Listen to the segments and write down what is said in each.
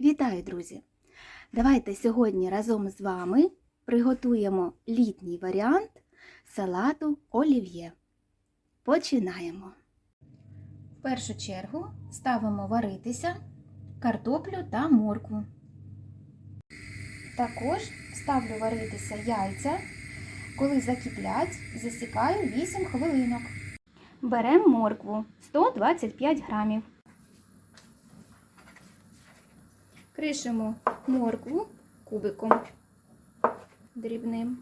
Вітаю, друзі! Давайте сьогодні разом з вами приготуємо літній варіант салату олів'є. Починаємо. В першу чергу ставимо варитися картоплю та моркву. Також ставлю варитися яйця. Коли закиплять, засікаю 8 хвилинок. Беремо моркву 125 грамів. Кришимо моркву кубиком дрібним.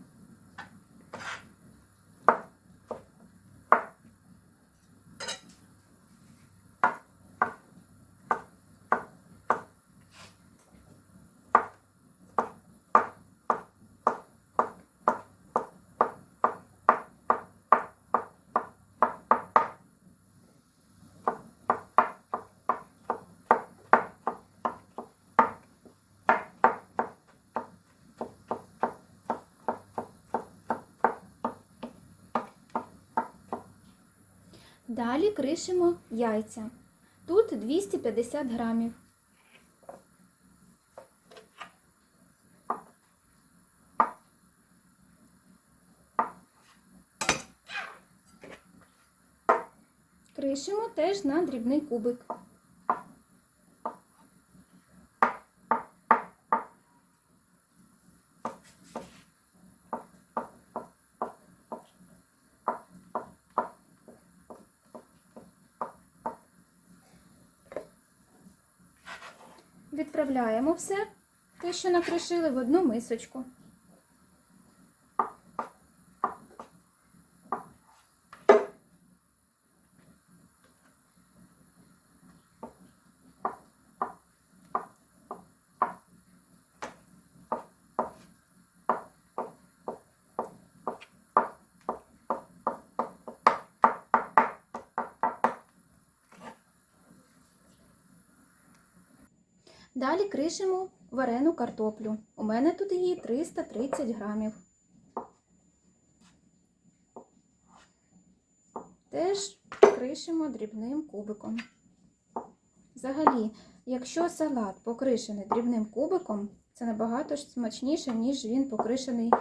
Далі кришимо яйця. Тут 250 грамів. Кришимо теж на дрібний кубик. Відправляємо все, те, що накришили, в одну мисочку. Далі кришимо варену картоплю. У мене тут її 330 грамів. Теж кришимо дрібним кубиком. Взагалі, якщо салат покришений дрібним кубиком, це набагато смачніше, ніж він покришений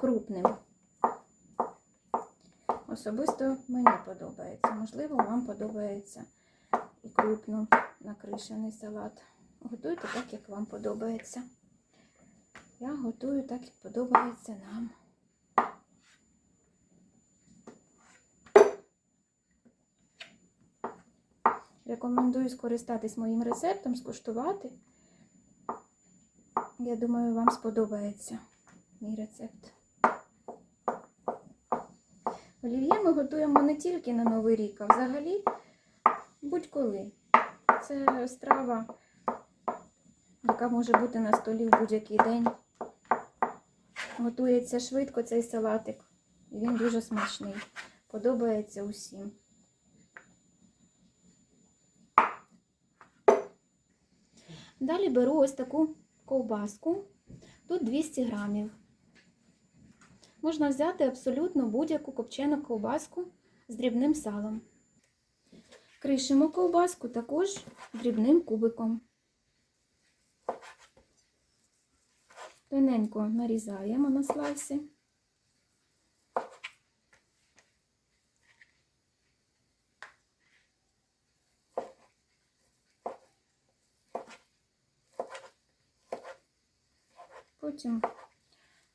крупним. Особисто мені подобається. Можливо, вам подобається і крупно накришений салат. Готуйте так, як вам подобається. Я готую так, як подобається нам. Рекомендую скористатись моїм рецептом, скуштувати. Я думаю, вам сподобається мій рецепт. Олів'є ми готуємо не тільки на Новий рік, а взагалі будь-коли. Це страва яка може бути на столі в будь-який день. Готується швидко цей салатик. І він дуже смачний. Подобається усім. Далі беру ось таку ковбаску. Тут 200 грамів. Можна взяти абсолютно будь-яку копчену ковбаску з дрібним салом. Кришимо ковбаску також дрібним кубиком. Тоненько нарізаємо на слайси. Потім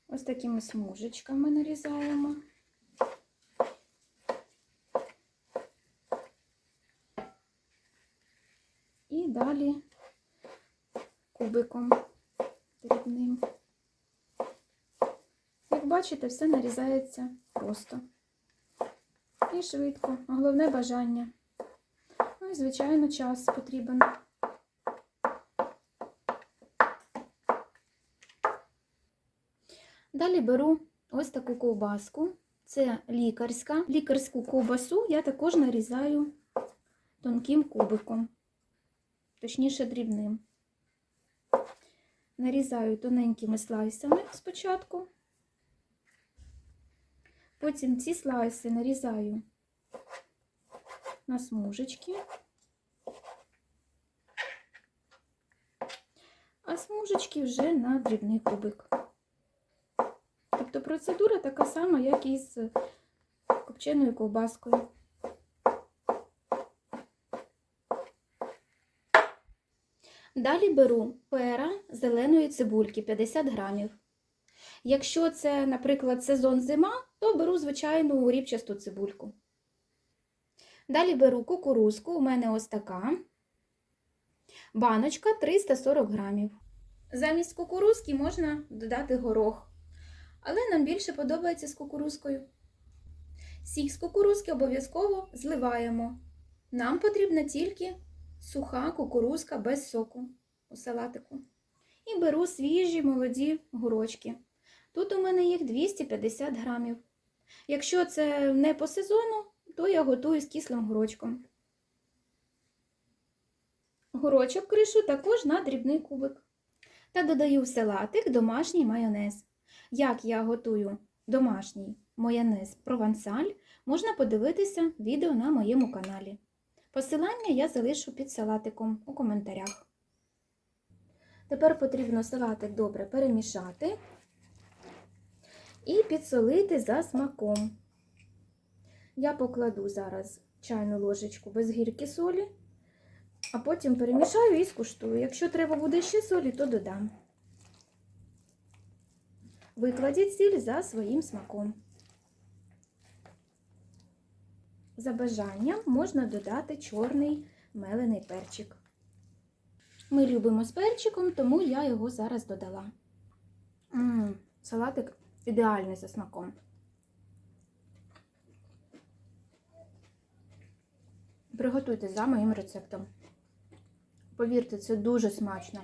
ось такими смужечками нарізаємо. І далі кубиком дрібним. Бачите, все нарізається просто і швидко. Головне бажання. Ну і, звичайно, час потрібен. Далі беру ось таку ковбаску. Це лікарська. Лікарську ковбасу я також нарізаю тонким кубиком, точніше дрібним. Нарізаю тоненькими слайсами спочатку. Потім ці слайси нарізаю на смужечки. а смужечки вже на дрібний кубик. Тобто процедура така сама, як і з копченою ковбаскою. Далі беру пера зеленої цибульки 50 грамів. Якщо це, наприклад, сезон зима, то беру звичайну рібчасту цибульку. Далі беру кукурузку, у мене ось така. Баночка 340 грамів. Замість кукурузки можна додати горох, але нам більше подобається з кукурузкою. Сік з кукурузки обов'язково зливаємо. Нам потрібна тільки суха кукурузка без соку у салатику. І беру свіжі молоді гурочки. Тут у мене їх 250 грамів. Якщо це не по сезону, то я готую з кислим гурочком. Гурочок кришу також на дрібний кубик. Та додаю в салатик домашній майонез. Як я готую домашній майонез провансаль, можна подивитися відео на моєму каналі. Посилання я залишу під салатиком у коментарях. Тепер потрібно салатик добре перемішати і підсолити за смаком. Я покладу зараз чайну ложечку без гірки солі, а потім перемішаю і скуштую. Якщо треба буде ще солі, то додам. Викладіть сіль за своїм смаком. За бажанням можна додати чорний мелений перчик. Ми любимо з перчиком, тому я його зараз додала. М-м, салатик ідеальний за смаком. Приготуйте за моїм рецептом. Повірте, це дуже смачно.